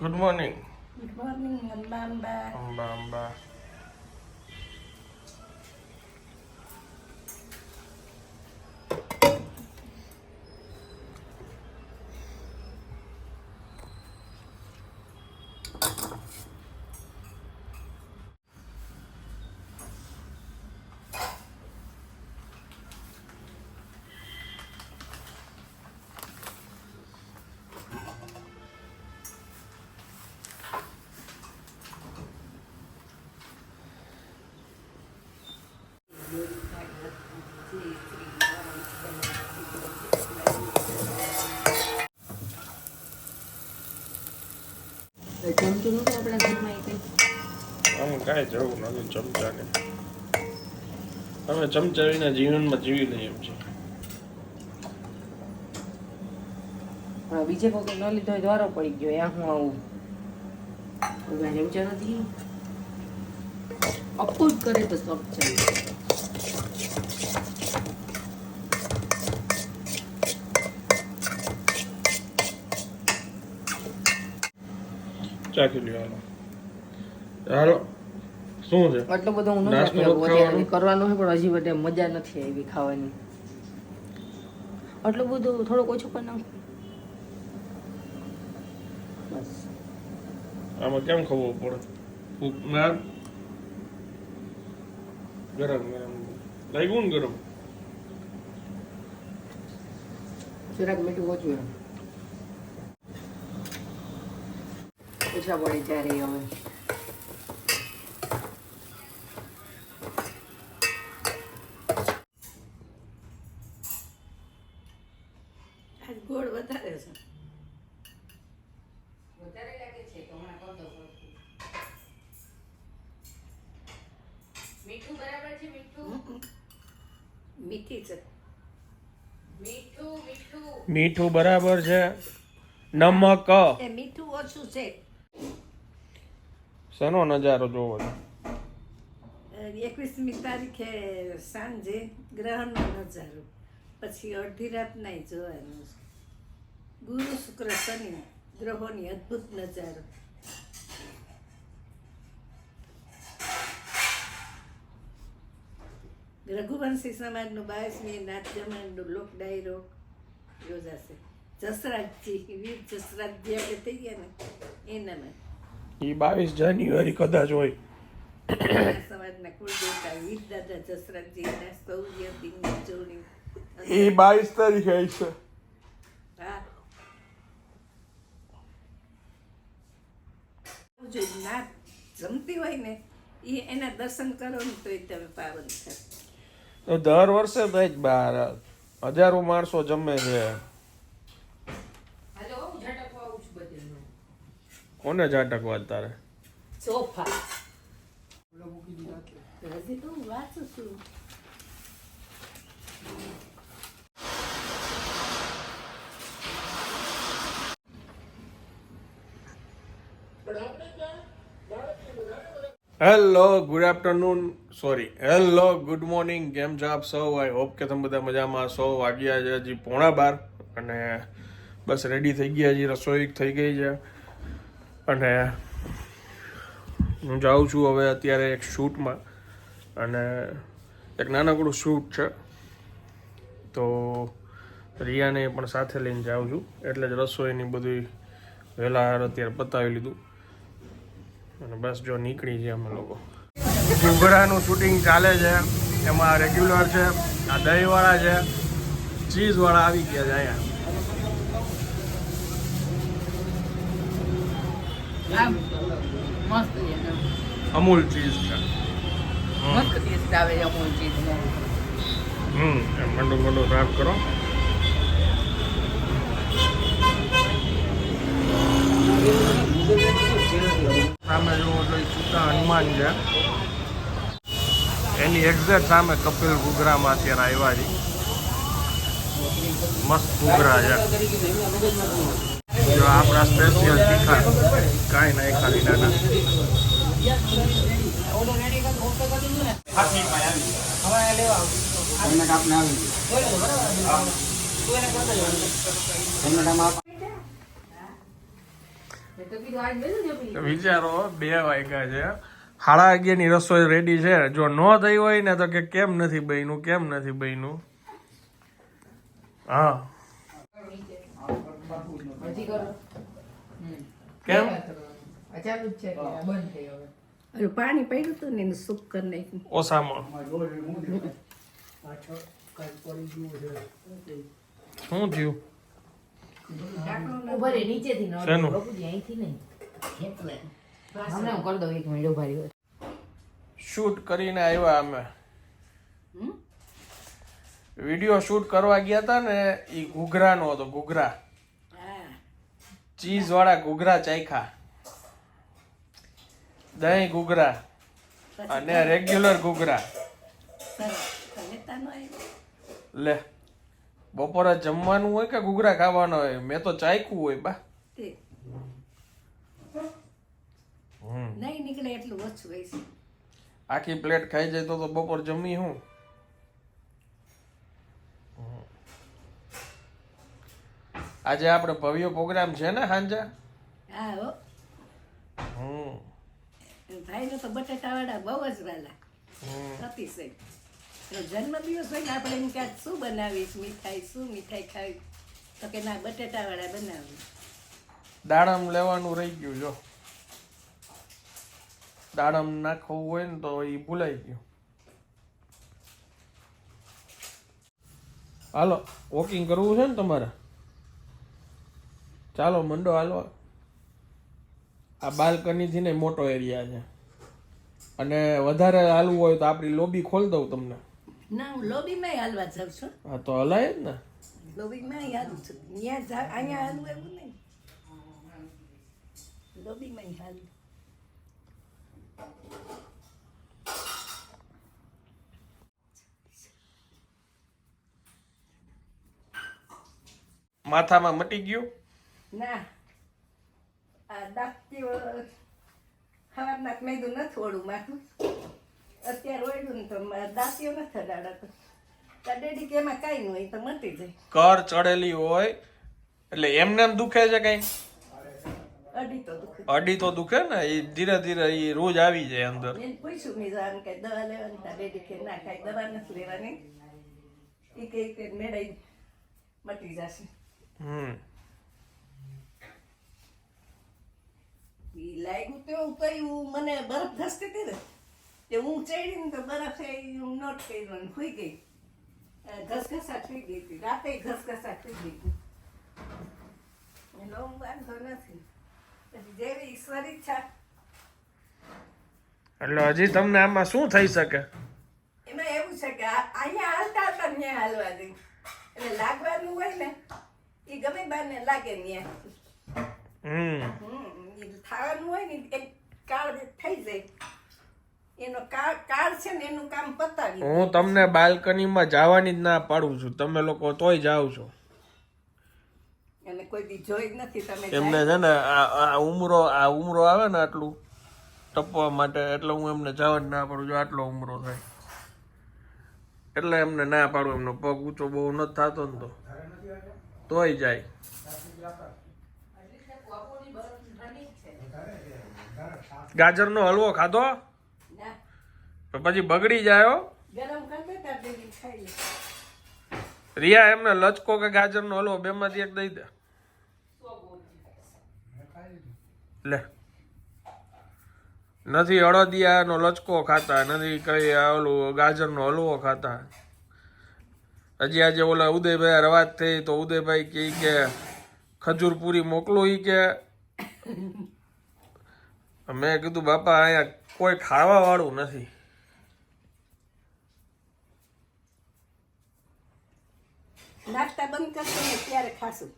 Good morning good morning Amba Amba Amba Amba જમતું નતું આપણા ઘરમાં કંઈ? કાંઈ જવું નથી ચમચાને અમે ચમચા વિના જીવનમાં જીવી લઈએ એમ છે. પણ બીજે કોઈ ન લીધો હોય દ્વારો પડી ગયો યા હું આવું? કોઈ જમચો નથી? અપૂટ કરે તો સબ ચાલે ચાખી લેવાનો હાલો શું છે? આટલું બધું હું નાસ્તો નથી કરવાનું હોય પણ હજી બધે મજા નથી આવી ખાવાની. આટલું બધું થોડુંક ઓછું કરી નાખો. બસ. આમાં કેમ ખબર પડે? ફૂક ગરમ ગરમ. લાગ્યું ને ગરમ? જરાક મીઠું ઓછું ઓછા પડે જ્યારે હવે. આજ ગોળ વધારે છે. વધારે લાગે છે તો હમણાં મીઠું બરાબર છે મીઠું? મીઠી છે. મીઠું મીઠું. મીઠું બરાબર છે. નમક. એ મીઠું ઓછું છે. શેનો નજારો જોવો છો? એકવીસમી તારીખે સાંજે ગ્રહણનો નજારો, પછી અડધી રાત નહીં જોવાનું ગુરુ શુક્ર શનિ, ગ્રહોની અદ્ભુત નજારો. રઘુવંશી સમાજનું બાવીસમી નાથ જમણનું લોક ડાયરો યોજાશે. જસરાજજી, વીર જસરાજજી આપણે થઈ ગયા ને, એનામાં. એ બાવીસ જાન્યુઆરી કદાચ હોય. એ બાવીસ તારીખે છે. જો ના જમતી હોય ને એ એના દર્શન કરો ને તો તમે પાવન થાય. તો દર વર્ષે તો જ બાર હજારો માણસો જમે છે હાલો હું ઝટકવા આવું છું બધે કોને ઝાટકવા તારે? Sofa hello good afternoon sorry hello good morning કેમ છો આપ સૌ? આઈ હોપ કે તમે બધા મજામાં સૌ વાગ્યા છે હજી પોણા બાર અને બસ રેડી થઈ ગયા હજી રસોઈ થઈ ગઈ છે. અને હું જાઉં છું હવે અત્યારે એક શૂટમાં. અને એક નાનકડું શૂટ છે. તો રિયાને પણ સાથે લઈને જાઉં છું. એટલે જ રસોઈની બધી વહેલા અત્યારે પતાવી લીધું. અને બસ જો નીકળી છે અમે લોકો. ઘૂઘરાનું શૂટિંગ ચાલે છે. એમાં રેગ્યુલર છે. આ દહીંવાળા છે. ચીઝવાળા આવી ગયા છે અહીંયા. અમૂલ ચીઝ છે. મસ્ત ટેસ્ટ આવે છે અમૂલ ચીઝનો. હમ મંડો મંડો સાફ કરો. સામે જોવો તો છૂટા હનુમાન છે. એની એક્ઝેક્ટ સામે કપિલ ઘૂઘરામાં અત્યારે આવ્યા છે. મસ્ત ઘૂઘરા છે. જો આપણા સ્પેશિયલ તીખા કાંઈ નહીં ખાલી નાના લીધું. વિચારો બે વાગ્યા છે. સાડા અગિયારની રસોઈ રેડી છે. જો ન થઈ હોય ને તો કે કેમ નથી બન્યું કેમ નથી બન્યું? હા. કેમ? અચાનક છે બંધ થઈ હવે. ઓલું પાણી પડ્યું હતું ને એનું સૂપ કરી નાખ્યું. ઓસામાં શું થયું? ઊભા નીચેથી ન બાપુજી અહીંથી નહીં. હમણાં હું કરી દઉં એક મિનિટ ઊભા રહ્યો. શૂટ કરીને આવ્યા અમે. વીડિયો શૂટ કરવા ગયા હતા ને એ ઘૂઘરાનો હતો ઘૂઘરા. ચીઝવાળા ચીઝ વાળા ઘૂઘરા ચાખ્યા. દહીં ઘૂઘરા. અને રેગ્યુલર ઘૂઘરા. લે બપોરે જમવાનું હોય કે ઘૂઘરા ખાવાનો હોય? મેં તો ચાખ્યું હોય બા. નહીં નીકળે એટલું ઓછું હોય છે. આખી પ્લેટ ખાઈ જાય તો તો બપોર જમી હું. આજે આપણે ભવ્ય પ્રોગ્રામ છે ને સાંજે હા હો. હમ. ભાઈનો તો બટેટાવાળા બહુ જ વાલા. અતિશય. તો જન્મદિવસ હોય ને આપણે એમ કે શું બનાવીશ મીઠાઈ શું મીઠાઈ ખાવી? તો કે ના બટેટાવાળા બનાવી દાડમ લેવાનું રહી ગયું જો. દાડમ નાખવું હોય ને તો એ ભૂલાઈ ગયું. હાલો વોકિંગ કરવું છે ને તમારે? ચાલો મંડો હાલો આ બાલ્કનીથી ને મોટો એરિયા છે. અને વધારે હાલવું હોય તો આપણી લોબી ખોલ દઉં તમને. ના હું લોબીમાં હાલવા જાઉં છું. હા તો હલાય જ ને. લોબીમાં હાલું છું. જા અહીંયા હાલવું એવું નહીં. લોબીમાં હાલું. માથામાં મટી ગયું? ના. આ દાંતીઓ મેં મેદું નથી થોડું માથું. અત્યારે ઓળ્યું ને તો દાંતીઓ નથી અડાડતો તો. ડેડી કે એમાં કાંઈ નહીં તો મટી જાય. કર ચડેલી હોય એટલે એમને એમ દુખે છે કઈ? અડી તો દુખે. અડી તો દુખે ને એ ધીરે ધીરે એ રોજ આવી જાય અંદર. પૂછ્યું મેં જવાનું કે દવા લેવાની? તા ડેડી કે ના કાંઈ દવા નથી લેવાની. એ કે મેળાઈ મટી જશે. હમ. લાગ્યું તો એવું કયું મને બરફ ઘસતી હતી ને તે હું ચડી ને તો બરફ એ હું નોટ કર્યો ને સુઈ ગઈ. ઘસઘસા થઈ ગઈ હતી. રાતે ઘસઘસા થઈ ગઈ હતી. એનો હું વાંધો નથી. પછી જેવી ઈશ્વર ઈચ્છા. એટલે હજી તમને આમાં શું થઈ શકે? એમાં એવું છે કે અહીંયા હાલતા હાલતા ત્યાં હાલવા દે. એટલે લાગવાનું હોય ને એ ગમે બારને લાગે ત્યાં. હમ. ઈ હોય ને એક કાળ થઈ જાય. એનો કાળ કાળ છે ને એનું કામ પતાવી હું તમને બાલ્કનીમાં જવાની જ ના પાડું છું. તમે લોકો તોય જાઓ છો. અને કોઈ દી જોઈ નથી તમે એમને છે ને આ આ ઉમરો આ ઉમરો આવે ને આટલું ટપવા માટે એટલે હું એમને જવા જ ના પાડું છું. આટલો ઉમરો થાય. એટલે એમને ના પાડું. એમનો પગ ઊંચો બહુ નથી થતો ને તો. તોય જાય. ગાજરનો હલવો ખાધો? તો પછી બગડી જાય રિયા એમને લચકો કે ગાજરનો હલવો બેમાંથી એક દઈ દે. લે. નથી અડદિયાનો લચકો ખાતા નથી કઈ ઓલું ગાજરનો હલવો ખાતા. હજી આજે ઓલા ઉદયભાઈ રવાજ થઈ તો ઉદયભાઈ કે કે ખજૂર પૂરી મોકલો એ કે. મેં કીધું બાપા અહીંયા કોઈ ખાવા વાળું નથી. નાસ્તા બંધ કરશો ને ત્યારે ખાશું.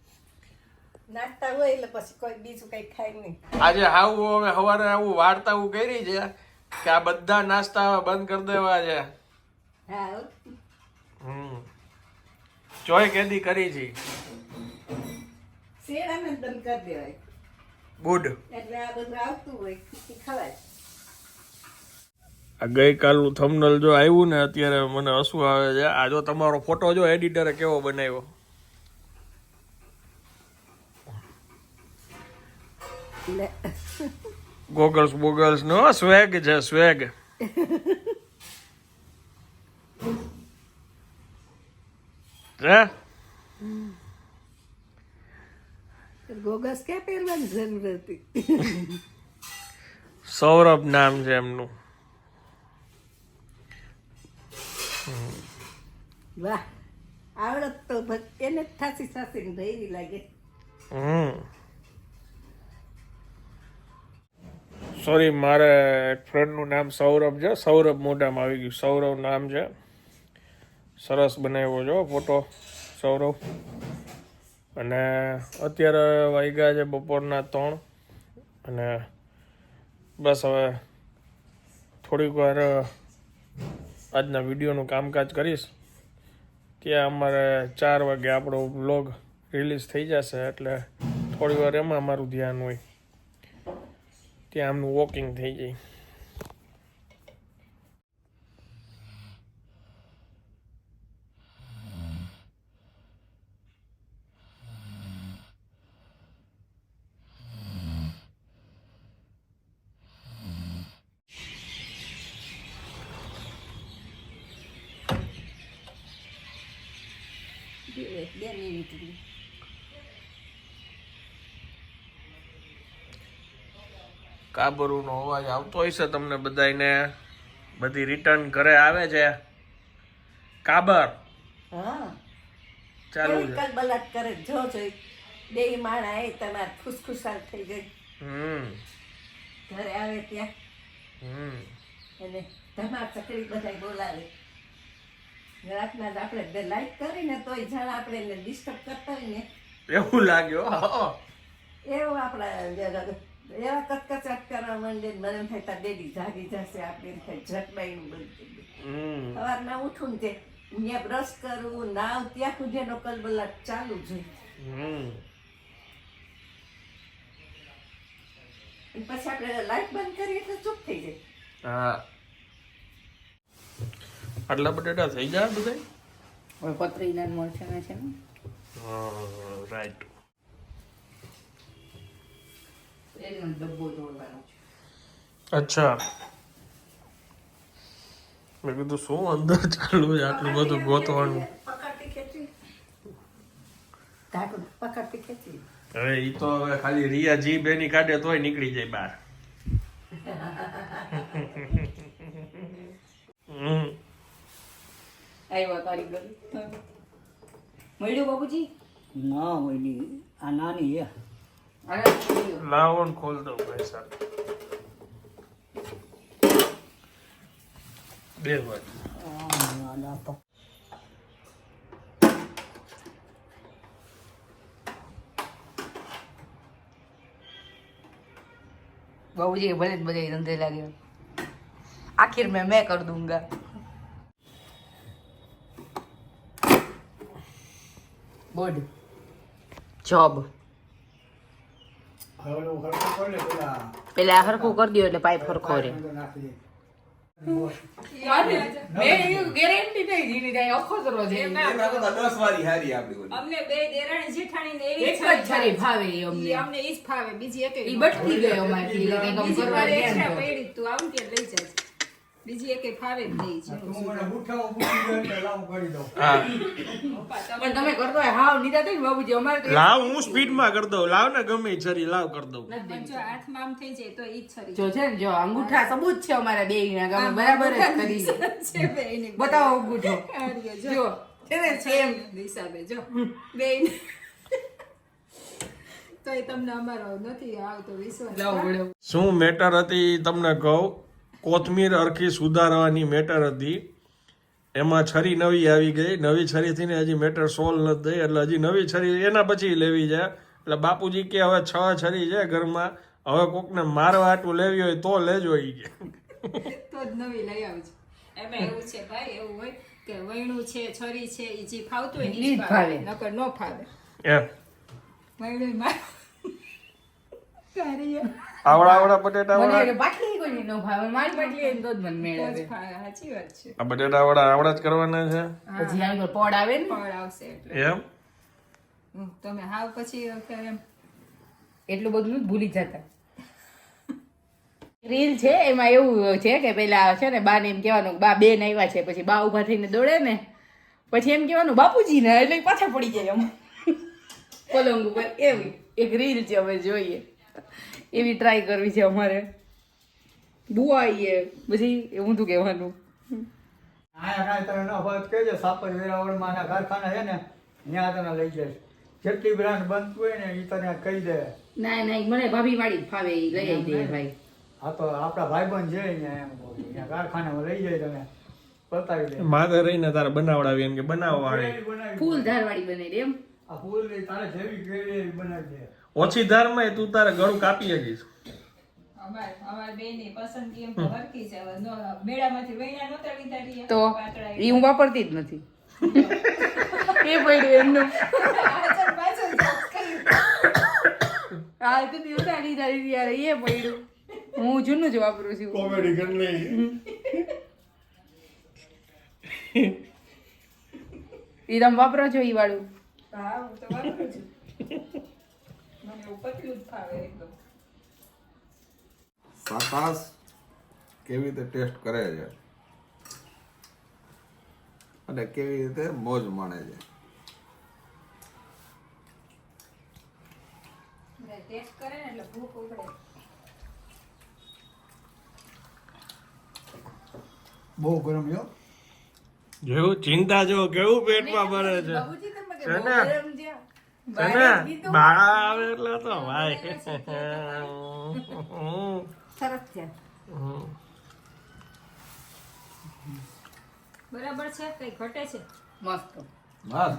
નાસ્તા હોય એટલે પછી કોઈ બીજું કઈ ખાય નહીં. આજે આવું અમે સવારે આવું વાર્તા હું કરી છે કે આ બધા નાસ્તા બંધ કરી દેવા છે. હા હમ. ચોય કેદી કરી છે. શેણાને જ બંધ કરી દેવાય. ગુડ એટલે આ બધું આવતું હોય ખવાય. આ ગઈકાલનું થંબનલ જો આવ્યું ને અત્યારે મને હસવું આવે છે. આ જો તમારો ફોટો જો એડિટરે કેવો બનાવ્યો? ગોગલ્સ બોગલ્સ નો સ્વેગ છે સ્વેગ હે? ગોગસ ક્યાં પહેરવાની જરૂર હતી? સૌરભ નામ છે એમનું. વાહ આવડત તો એને થાસી થાસી ભયરી લાગે. હમ. સોરી મારે એક ફ્રેન્ડનું નામ સૌરભ છે. સૌરભ મોઢામાં આવી ગયું. સૌરભ નામ છે. સરસ બનાવ્યો છો ફોટો સૌરભ. અને અત્યારે વાગ્યા છે બપોરના ત્રણ. અને બસ હવે થોડીક વાર આજના વિડીયોનું કામકાજ કરીશ. ત્યાં અમારે ચાર વાગે આપણો બ્લોગ રિલીઝ થઈ જશે, એટલે થોડી વાર એમાં અમારું ધ્યાન હોય. ત્યાં આમનું વોકિંગ થઈ જાય. બે બે મિનિટ અવાજ આવતો હશે તમને બધાને બધી રિટર્ન ઘરે આવે છે. કાબર. હા. ચાલુ છે. કરે જો જોઈ. બે માણા એ તમારે ખુશખુશાલ થઈ ગઈ. હમ. ઘરે આવે ત્યાં. હમ. અને તમાર ચકડી બધા બોલાવે. રાતના જ આપણે બે લાઈટ કરીને તોય જાણ આપણે એને ડિસ્ટર્બ કરતા હોય ને એવું લાગ્યો? એવું આપણા એવા કચકચાટ કરવા માંડે મને એમ થાય તાર ડેડી જાગી જશે આપણે એમ થાય ઝટબાઈનું બંધ થઈ ગયું સવારના ઉઠું ને ત્યાં બ્રશ કરવું નાવ ત્યાં સુધી એનો કલબલાટ ચાલુ જ હોય. પછી આપણે લાઈટ બંધ કરીએ એટલે ચૂપ થઈ જાય. હા. આટલા બટેટા થઈ જાય બધા હવે પતરીના ને મરચાના છે ને. રાઈટ અચ્છા. મેં કીધું શું અંદર ચાલુ છે આટલું બધું ગોતવાનું? હવે એ તો હવે ખાલી રિયા બે ની કાઢે તોય નીકળી જાય બહાર. હમ. આવ્યો કારીગર મળ્યું બાબુજી ના ઓલી આ નાની છે અરે મળ્યું. લાવો ને ખોલ દઉં ભાઈ સાહેબ બે વાર આ ના પક- बाबूजी भले बजे धंधे लगे आखिर में मैं कर दूंगा गुड जॉब જોબ પેલા. પેલા હરખું કરી દો એટલે પાઇપ હરખો રે ગેરંટી નહીં જાય આખો દસ હારી અમને બે દેરાણી જેઠાણી ને એવી એક જ છરી ભાવે. ઈ ઈ અમને. અમને ઈ જ ફાવે બીજી એક ઈ બટકી ગયો એટલે કરવા. પડી તું આમ કે લઈ જાય બીજી એકે ફાવે જ નહીં છે. તું મને ઉઠાવો પૂછી દે એટલે કરી દઉં. હા. પણ તમે કરતો હાવ નીતા થઈ બાબુજી અમારે તો લાવ હું સ્પીડમાં કરી દઉં. લાવ ને ગમે છરી લાવ કરી દઉં. પણ જો હાથમાં માં થઈ જાય તો ઈ છરી જો છે ને જો અંગૂઠા સબૂત છે અમારા બે ના ગામે બરાબર જ કરી છે. બતાવો અંગૂઠો. જો. જો છે ને સેમ હિસાબે જો. બે તોય તમને અમારો નથી આવતો વિશ્વાસ શું મેટર હતી તમને કહું? કોથમીર અરખી સુધારવાની મેટર હતી. એમાં છરી નવી આવી ગઈ. નવી છરીથી ને હજી મેટર સોલ્વ નથી થઈ. એટલે હજી નવી છરી એના પછી લેવી છે. એટલે બાપુજી કે હવે છ છરી છે ઘરમાં. હવે કોકને મારવા આટલું લેવી હોય તો લેજો ઈ. કે તો જ નવી લઈ આવજો એમાં એવું છે ભાઈ એવું હોય કે વૈણું છે છરી છે ઈ જે ફાવતું હોય ઈ જ ફાવે. નકર ન ફાવે. એમ. વૈણું આવડા આવડા બટેટા વાળા. બાટલી કોઈ નો ન ભાવે મારી બાટલી એમ તો જ મન મેળવે સાચી વાત છે. આ બટેટા વાળા આવડા જ કરવાના છે? પછી આવી ગયો પડ આવે ને? ફળ આવશે એટલે. એમ? તમે હાવ પછી એમ. એટલું બધું ભૂલી જતા. રીલ છે એમાં એવું છે કે પેલા છે ને બાને એમ કહેવાનું બા બેન આવ્યા છે પછી બા ઊભા થઈને દોડે ને પછી એમ કહેવાનું બાપુજી ને એટલે પાછા પડી જાય આમ પલંગ ઉપર એવી એક રીલ છે અમે જોઈએ. એવી ટ્રાય કરવી છે અમારે. બુઆ આવીએ પછી એવું તું કહેવાનું. આયા કાંઈ તને ન હોય તો સાપર વેરાવળમાં ના કારખાના છે ને ત્યાં તને લઈ જઈશ. જેટલી બ્રાન્ડ બનતું હોય ને એ તને કહી દે. ના ના મને ભાભી વાળી ફાવે ઈ લઈ આવી દે ભાઈ. આ તો આપણા ભાઈબંધ છે અહીંયા કારખાનામાં લઈ જાય તને. બતાવી દે. માથે રહીને તારે બનાવડાવી એમ કે બનાવી દે. ફૂલ બને એમ. આ ફૂલ તારે જેવી કેવી બનાવી દે. ઓછી ધારમાં તું તારે ગળું કાપી શકીશ. અમાર અમાર બેયની પસંદગી એમ તો એ હું વાપરતી જ નથી. એ પડ્યું એમનું. જાત તો દિવસે લીધા યાર એ પડ્યું. હું જૂનું જ વાપરું છું. કોમેડી કરી એ તમે વાપરો છો ઈ વાળું? હા હું તો વાપરું છું. પતલું જ ફાવે એકદમ. સાકાસ કેવી રીતે ટેસ્ટ કરે છે? અને કેવી રીતે મોજ માણે છે? ટેસ્ટ કરે ને એટલે ભૂખ ઉગડે બહુ ગરમ યો. જેવું ચિંતા જો કેવું પેટમાં ભરે છે? છે ને? આવે એટલે તો ભાઈ સરસ છે બરાબર છે કઈ ઘટે છે મસ્ત મસ્ત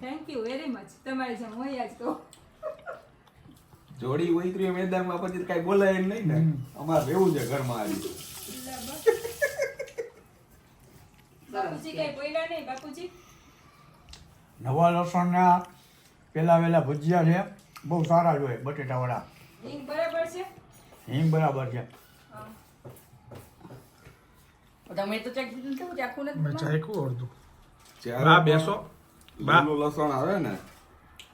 થેન્ક યુ વેરી મચ તમારી જેમ હોય આજ તો જોડી ઉતરી મેદાનમાં પછી કઈ બોલાય નહીં ને અમારે રહેવું છે ઘરમાં આવી બાપુજી કઈ બોલ્યા નહીં બાપુજી નવા લસણના પેલા વેલા ભજીયા છે. બહુ સારા જોઈએ બટેટા વડા હિંગ બરાબર છે? હિંગ બરાબર છે. તમે તો ચેક કીધું ચાખું મેં નથી ચાખ્યું અડધું. જ્યારે આ બેસો. બા. લીલું લસણ આવે ને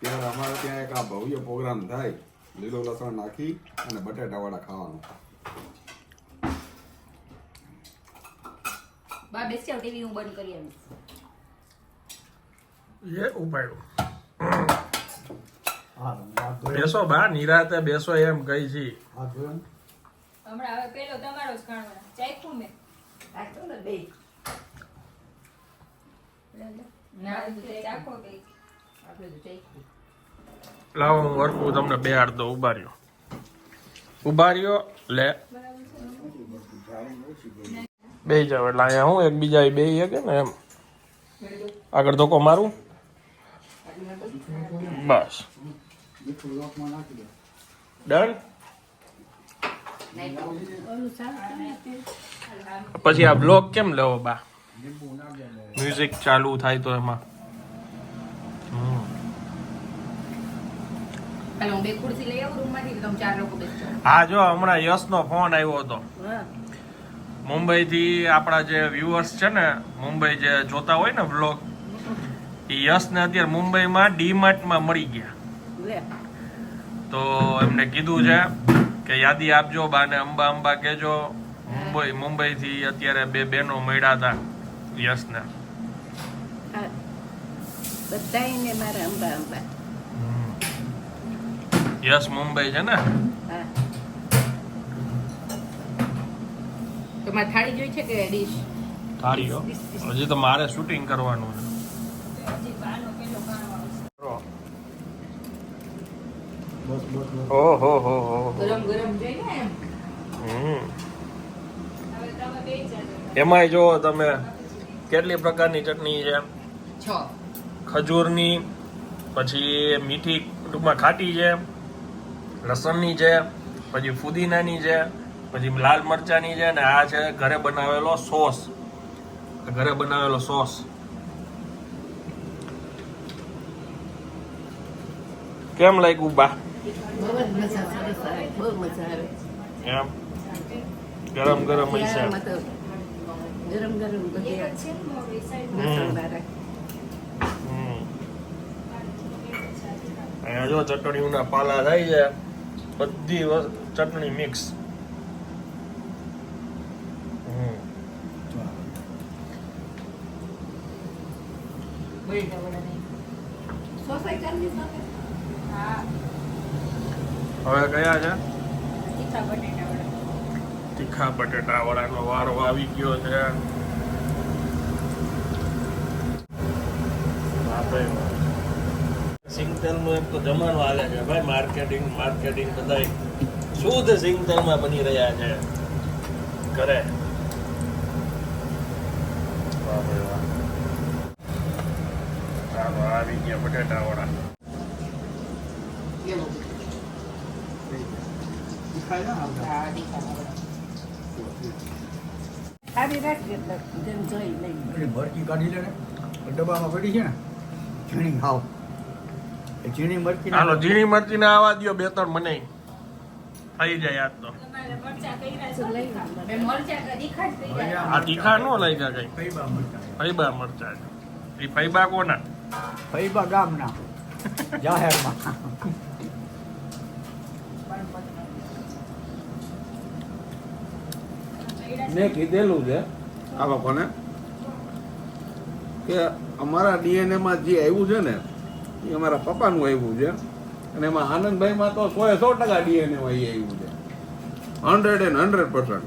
ત્યારે અમારે ત્યાં એક આ ભવ્ય પ્રોગ્રામ થાય. લીલું લસણ નાખી અને બટેટા વડા ખાવાનું. બા બેસી ટીવી હું બંધ કરી આવીશ એ ઉપાડ્યું. બેસો બા નિરાતે બેસો એમ કઈ છી? હમણાં હવે પેલો તમારો જ ચાખ્યું મેં. ને બે. લાવો હું વરકું તમને બે હાડ દો ઉભાર્યો. ઊભા રહ્યો લે. બે જાવ એટલે અહીંયા હું એકબીજા બે કે ને એમ. આગળ ધોકો મારું. બસ. ડન પછી આ બ્લોક કેમ લેવો બા? મ્યુઝિક ચાલુ થાય તો એમાં. હું બે ખુરશી લઈ આવું રૂમમાંથી તમે ચાર લોકો બેસજો હા જો હમણાં યશનો ફોન આવ્યો હતો. હા. મુંબઈથી આપણા જે વ્યુઅર્સ છે ને મુંબઈ જે જોતા હોય ને બ્લોગ એ યશને અત્યારે મુંબઈમાં ડીમાર્ટમાં મળી ગયા. તો એમને કીધું છે કે યાદી આપજો બાને અંબા અંબા કહેજો. મુંબઈ મુંબઈથી અત્યારે બે બહેનો મળ્યા હતા યશને. બધાને મારા અંબા અંબા. યશ મુંબઈ છે ને? હા. તમારે થાળી જોઈ છે કે ડીશ? થાળીઓ હજી તો મારે શૂટિંગ કરવાનું છે હજી બાનો પેલો ખાણો આવશે બસ બસ બસ ઓહો હો હો ગરમ ગરમ જોઈએ એમ? હમ. હવે તમે બે જાજો. એમાંય જો તમે કેટલી પ્રકારની ચટણી છે? છ. ખજૂરની પછી મીઠી ટૂંકમાં ખાટી છે લસણની છે પછી ફુદીનાની છે પછી લાલ મરચાની છે ને આ છે ઘરે બનાવેલો સોસ. ઘરે બનાવેલો સોસ. કેમ લાગ્યું બા? બહુ જ મજા સરસ આવે બહુ મજા આવે એમ ગરમ ગરમ હશે ગરમ ગરમ. અહીંયા જો ચટણીઓના પાલા થાય છે. બધી ચટણી મિક્સ. સાથે હા. હવે કયા છે? તીખા બટેટા વડા. તીખા વારો આવી ગયો છે. સિંગતેલનું એક તો જમાનો હાલે છે ભાઈ માર્કેટિંગ માર્કેટિંગ બધાય શુદ્ધ સિંગતેલમાં બની રહ્યા છે. કરે વાહ વાહ. ચાલો આવી ગયા બટેટા વડા એવું આપણે લઈ મરચી કાઢી લે ને. ડબ્બામાં પડી છે ને ઝીણી ખાવ ઝીણી મરચી હાલો ઝીણી મરચી ના આવવા દ્યો બે ત્રણ મને. થઈ જાય આજ તો. તીખા જ આ તીખા નો લાગ્યા કઈ? ફૈબા મરચા. એ ફૈબા કોના? ફૈબા ગામના જાહેરમાં. મેં કીધેલું છે આ લોકોને કે અમારા ડીએનએમાં જે આવ્યું છે ને, એ અમારા પપ્પાનું આવ્યું છે. અને એમાં આનંદભાઈમાં તો સો એ સો ટકા ડીએનએમાં એ આવ્યું છે. હંડ્રેડ એન્ડ હંડ્રેડ પર્સન્ટ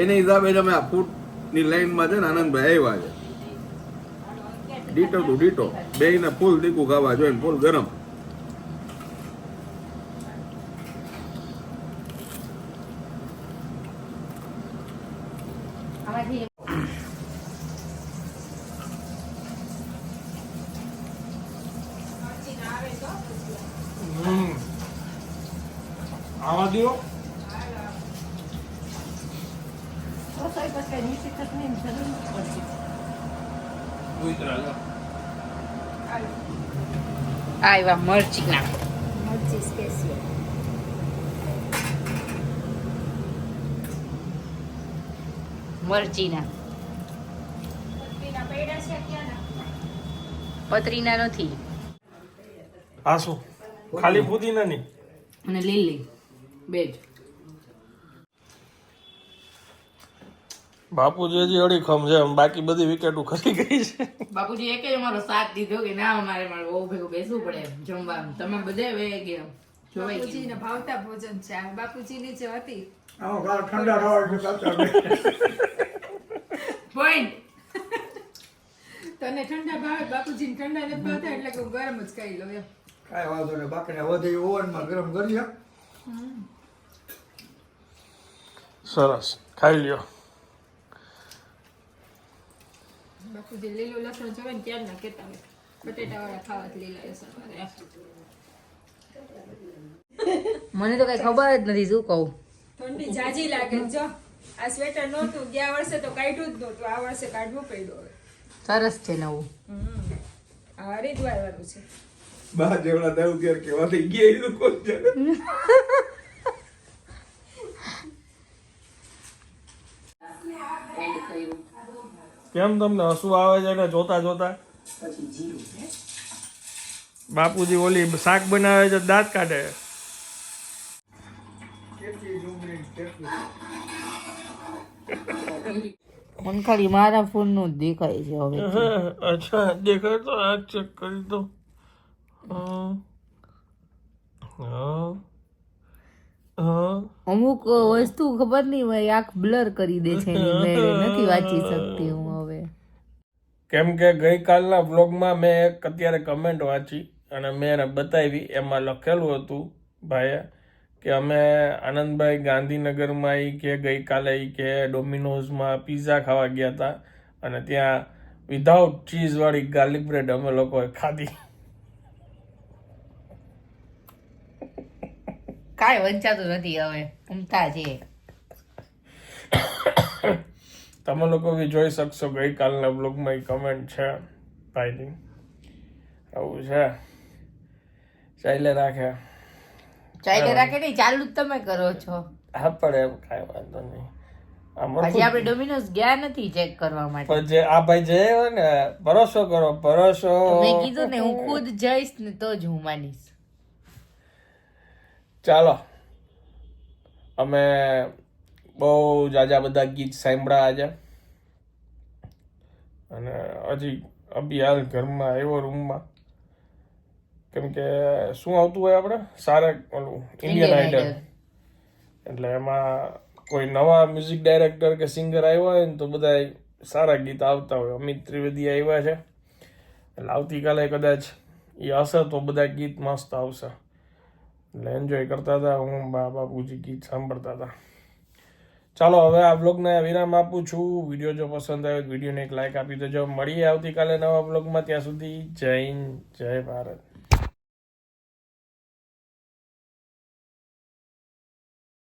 એની હિસાબે જ અમે આ ફૂડની લાઈનમાં છે ને આનંદભાઈ આવ્યા છે. Ditto to ditto. બેને ફૂલ દીકું ખાવા જોઈએ ને ફૂલ ગરમ. મરચીના આવે દ્યો. સોસાઈ પછી નીચે ચટણી જરૂર પડશે આવ્યા મરચી સ્પેશિયલ મરચીના. પતરીના નથી. આ શું? ખાલી પુદીના ની? અને લીલી. બે જ. બાપુજી હજી અડીખમ છે બાકી બધી વિકેટો ખરી ગઈ છે. બાપુજી એક જ અમારો સાથ દીધો કે ના અમારે મારે બહુ ભેગું બેસવું પડે જમવાનું. તમે બધે વે ગયું બાપુજીને ભાવતા ભોજન છે. બાપુજીની જે હતી. ઠંડા તને ઠંડા ભાવે બાપુજીને ઠંડા નથી ભાવતા એટલે કે હું ગરમ જ ખાઈ લઉં એમ. કાંઈ વાંધો નહીં બાકીને વધે ઓવનમાં ગરમ કરીએ સરસ. ખાઈ લ્યો. બાપુજી લીલું લસણ જોવે ને ક્યારના કહેતા હોય. બટેટા વાળા ખાવા લીલા લસણ વાળા મને તો કઈ ખબર જ નથી શું કહું. ઠંડી જાજી લાગે. જો આ સ્વેટર નહોતું ગયા વર્ષે તો કાઢ્યું જ નહોતું આ વર્ષે કાઢવું પડ્યું હવે. સરસ છે નવું. આ હરિદ્વાર વાળું છે. બા જેવડા દાવ કેવા થઈ ગયા એ લોકો કેમ તમને હસવું આવે છે ને જોતા જોતા? બાપુજી ઓલી શાક બનાવે છે દાંત કાઢે કેટલી ડુંગળી કેટલી મને ખાલી મારા ફોનનું જ દેખાય છે હવે. અચ્છા દેખાય તો આ ચેક કરી દો અમુક વસ્તુ ખબર નહીં હોય આંખ બ્લર કરી દે છે નથી વાંચી શકતી હું હવે. કેમ કે ગઈકાલના બ્લોગમાં મેં એક અત્યારે કમેન્ટ વાંચી અને મેં એને બતાવી. એમાં લખેલું હતું ભાઈએ કે અમે આનંદભાઈ ગાંધીનગરમાં કે ગઈકાલે કે ડોમિનોઝમાં પિઝા ખાવા ગયા હતા અને ત્યાં વિધાઉટ ચીઝવાળી ગાર્લિક બ્રેડ અમે લોકોએ ખાધી. કાંઈ વંચાતું નથી હવે ઉમતા છે. તમે લોકો બી જોઈ શકશો ગઈકાલના બ્લોગમાં એ કમેન્ટ છે ભાઈની. આવું છે. ચાલે રાખે. ચાલે રાખે નહીં ચાલુ જ તમે કરો છો. હા પણ એમ કાંઈ વાંધો નહીં. પછી આપણે ડોમિનોઝ ગયા નથી ચેક કરવા માટે. પણ જે આ ભાઈ જે હોય ને ભરોસો કરો ભરોસો. મેં કીધું ને હું ખુદ જઈશ ને તો જ હું માનીશ. ચાલો. અમે બહુ જાજા બધા ગીત સાંભળ્યા આજે. અને હજી અભી હાલ ઘરમાં આવ્યો રૂમમાં કેમ કે શું આવતું હોય આપણે? સારા ઓલું ઇન્ડિયન આઈડલ એટલે એમાં કોઈ નવા મ્યુઝિક ડાયરેક્ટર કે સિંગર આવ્યા હોય ને તો બધા સારા ગીત આવતા હોય. અમિત ત્રિવેદી આવ્યા છે. એટલે આવતીકાલે કદાચ એ હશે તો બધા ગીત મસ્ત આવશે. એટલે એન્જોય કરતા હતા. હું બા બાપુજી ગીત સાંભળતા હતા. ચાલો હવે આ બ્લોગને વિરામ આપું છું. વીડિયો જો પસંદ આવ્યો તો વિડીયોને એક લાઇક આપી દેજો. મળીએ આવતીકાલે નવા બ્લોગમાં ત્યાં સુધી જય હિન્દ જય ભારત.